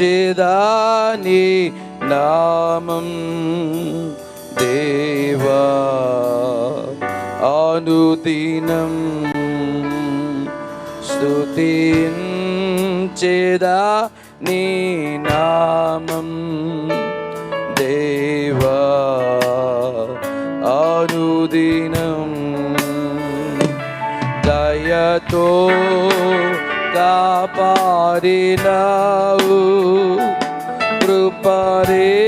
చేదాని నామం దేవా. అనుదినం స్తుతించేదా నీ నామం దేవా. అనుదినం దయతో కాపాడినావు కృపరే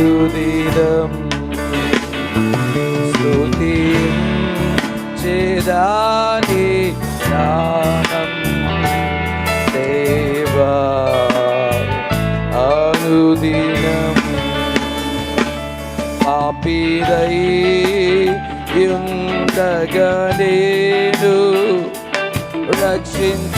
ఆరుదినం స్తుతి చేదాని నామం దేవా అనుదినం పాపిరై యుండగలేను రక్షించి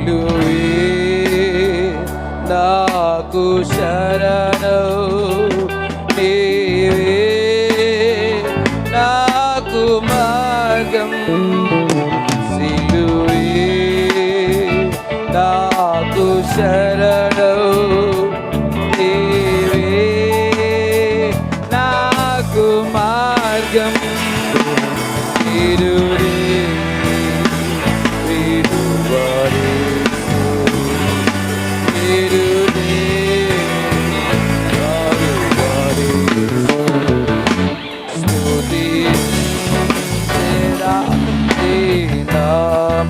సిలువే నాకు శరణవు నీవే. నాకు మార్గం సిలువే. నాకు శరణవు నీవే. నాకు మార్గం ఇరుడే స్తుతి చేరా నీ నామం